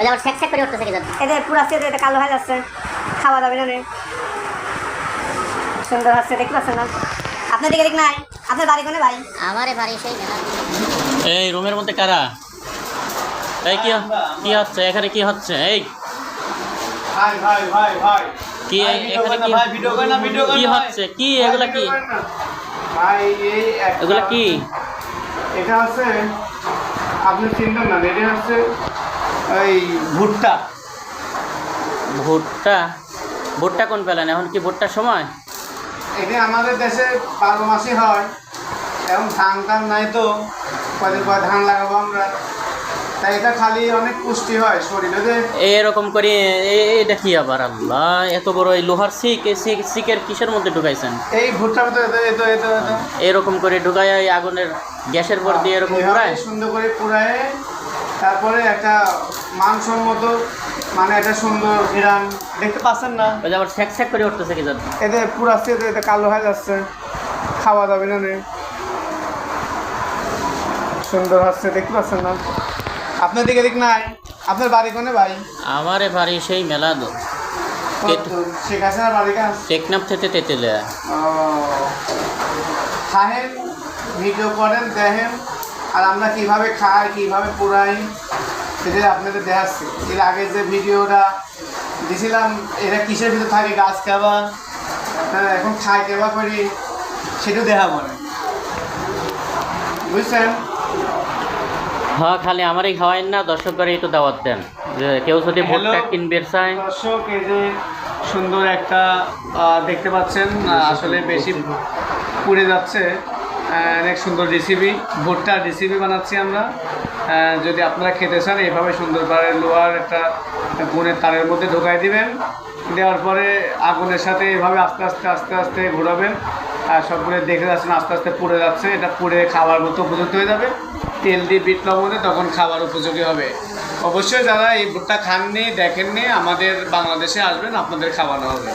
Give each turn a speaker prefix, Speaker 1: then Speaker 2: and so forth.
Speaker 1: ওই যে আবার স্যাক স্যাক করে উঠতেছে কি
Speaker 2: এদের পুরা সেট এটা কালো হয়ে যাচ্ছে খাওয়া যাবে না রে। সুন্দর হচ্ছে দেখতে পাচ্ছেন না? আপনার দিকে দেখ নাই। আপনার বাড়ি কোনে ভাই?
Speaker 1: আমারে বাড়ি সেই
Speaker 3: এই রুমের মধ্যে কারা? এই কি কি হচ্ছে? এখানে কি হচ্ছে? এই।
Speaker 4: ভাই ভাই ভাই ভাই
Speaker 3: কি এখানে কি
Speaker 4: ভাই, ভিডিও না, ভিডিও
Speaker 3: কি হচ্ছে? কি? এগুলা কি?
Speaker 4: ভাই এই
Speaker 3: এগুলা কি?
Speaker 4: এটা হচ্ছে আপনি চিনতেন না এটা হচ্ছে ওই ভুট্টা।
Speaker 3: ভুট্টা? ভুট্টা কোন পেলেন এখন কি ভুট্টার সময়?
Speaker 4: এটা আমাদের দেশে বারো মাসে হয় এখন ধান টান নাই তো কদিন পর ধান লাগাবো আমরা। তাই এটা খালি অনেক পুষ্টি হয় শরীরে
Speaker 3: এরকম করে এটা কি আবার আল্লাহ? এত বড় এই লোহার এই সিক কিসের মধ্যে ঢুকাইছেন?
Speaker 4: এই ভুট্টার ভিতরে
Speaker 3: এরকম করে ঢুকায় আগুনের গ্যাসের পর দিয়ে এরকম
Speaker 4: এভাবে সুন্দর করে পুরায় তারপরে একটা মানসম্মত মানে একটা সুন্দর ঘিরান দেখতে পাচ্ছেন না?
Speaker 3: ওই যে আবার স্যাক স্যাক করে উঠতেছে কি জানো।
Speaker 4: এতে পুরাচ্ছে এতে এতে কালো হয়ে যাচ্ছে। খাওয়া যাবে না নে সুন্দর হচ্ছে দেখতে পাচ্ছেন না? আপনার দিকে দিক নাই। আপনার বাড়ি কোনে ভাই?
Speaker 3: আমারে বাড়ি সেই মেলা দো
Speaker 4: শেখ হাসিনার বাড়ি কাজ
Speaker 3: টেকনাফ থেকে তেতেলে
Speaker 4: খাহেন ভিডিও করেন দেখেন। আর আমরা কীভাবে খাই কীভাবে পুরাই সেটা আপনাদের দেখাচ্ছি। এর আগে যে ভিডিওটা দিছিলাম এরা কিসের ভিতরে থাকে? গাছ খাবা হ্যাঁ এখন খাই কেবা করি সেটাও দেখাবো না। বুঝছেন?
Speaker 3: হ্যাঁ খালি আমারই খাওয়াইন না দর্শক করে একটু দাওয়াত দেন। যে কেউ যদি ভুট্টা কিনবে চায়।
Speaker 4: দর্শক এই যে সুন্দর একটা দেখতে পাচ্ছেন আসলে বেশি পুড়ে যাচ্ছে। অনেক সুন্দর রেসিপি ভুট্টার রেসিপি বানাচ্ছি আমরা। যদি আপনারা খেতে চান, এইভাবে সুন্দর করে লোহার একটা গুণের তারের মধ্যে ঢোকাই দিবেন। দেওয়ার পরে আগুনের সাথে এভাবে আস্তে আস্তে আস্তে আস্তে ঘোরাবেন। আর সবগুলো দেখে যাচ্ছেন, আস্তে আস্তে পুড়ে যাচ্ছে। এটা পুড়ে খাবার মতো উপযুক্ত হয়ে যাবে। তেল দিয়ে বিট লবণে তখন খাবার উপযোগী হবে। অবশ্যই যারা এই ভুট্টা খাননি, দেখেননি, আমাদের বাংলাদেশে আসবেন, আপনাদের খাওয়ানো হবে।